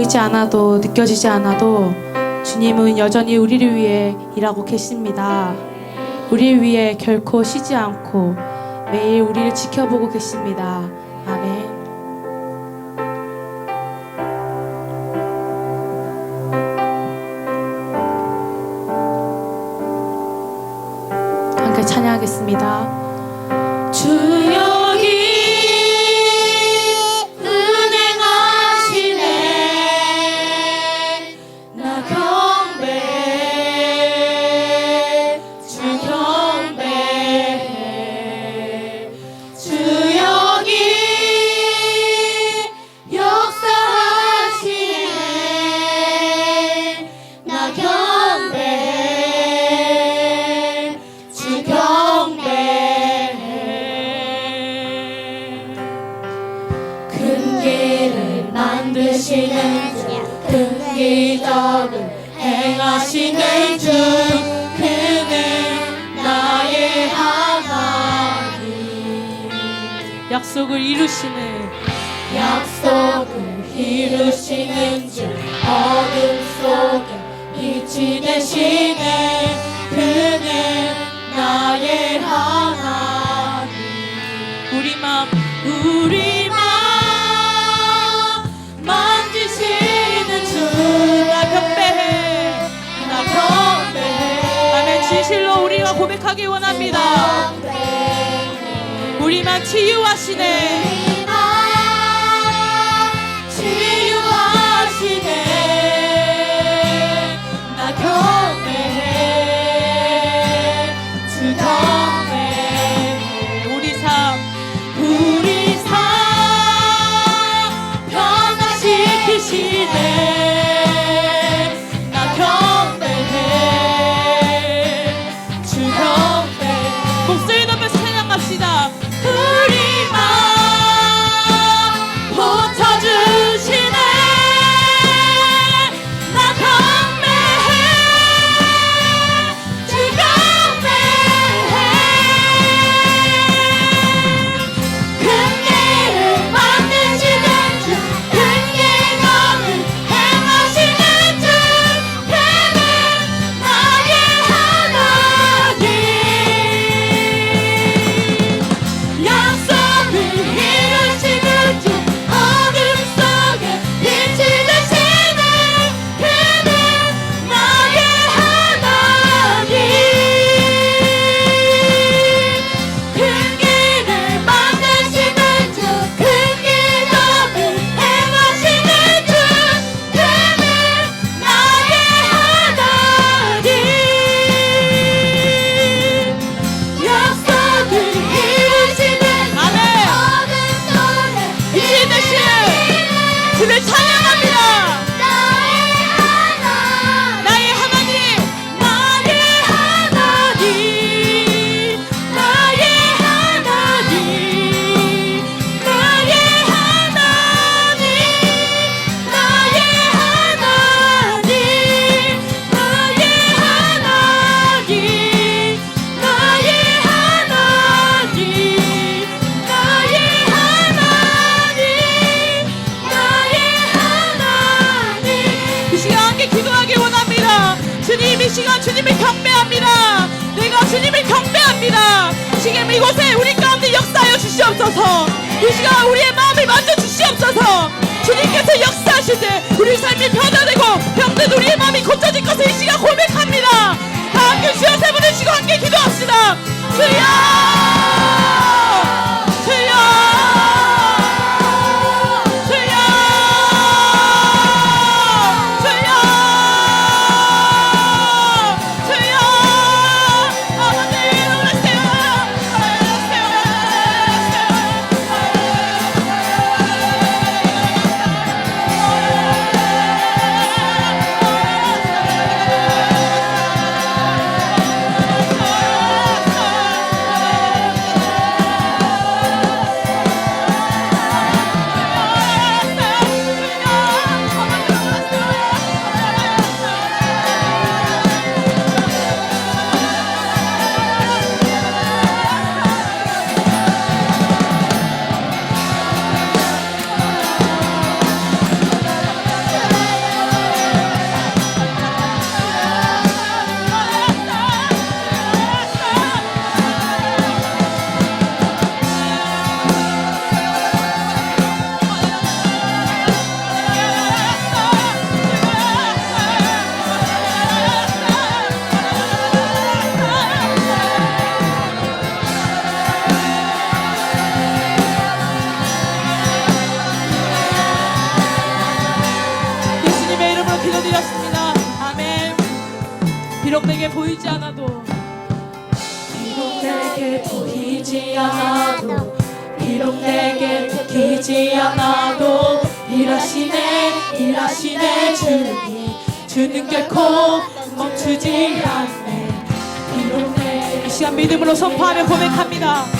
보이지 않아도 느껴지지 않아도 주님은 여전히 우리를 위해 일하고 계십니다. 우리를 위해 결코 쉬지 않고 매일 우리를 지켜보고 계십니다. 아멘. 함께 찬양하겠습니다. 주 만드시는 주, 큰 기적을 행하시는 주, 그는 나의 하나님. 약속을 이루시는 약속을 이루시는 주, 어둠 속에 빛이 되시는 그는 나의 하나님. 우리 맘우 고백하기 원합니다. 우리만 치유하시네 치유하시네 주님을 경배합니다. 내가 주님을 경배합니다. 지금 이곳에 우리 가운데 역사하여 주시옵소서. 이 시간 우리의 마음을 만져 주시옵소서. 주님께서 역사하실 때 우리 삶이 변화되고 병든 우리의 마음이 고쳐질 것을 이 시간 고백합니다. 다 함께 주여 세 분을 치고 함께 기도합시다. 주여! 비록 내게 보이지 않아도 비록 내게 보이지 않아도 비록 내게 듣기지 않아도 일하시네 일하시네 주님. 주는 결코 멈추지 않네. 비록 내이 시간 믿음으로 선포하며 고백합니다.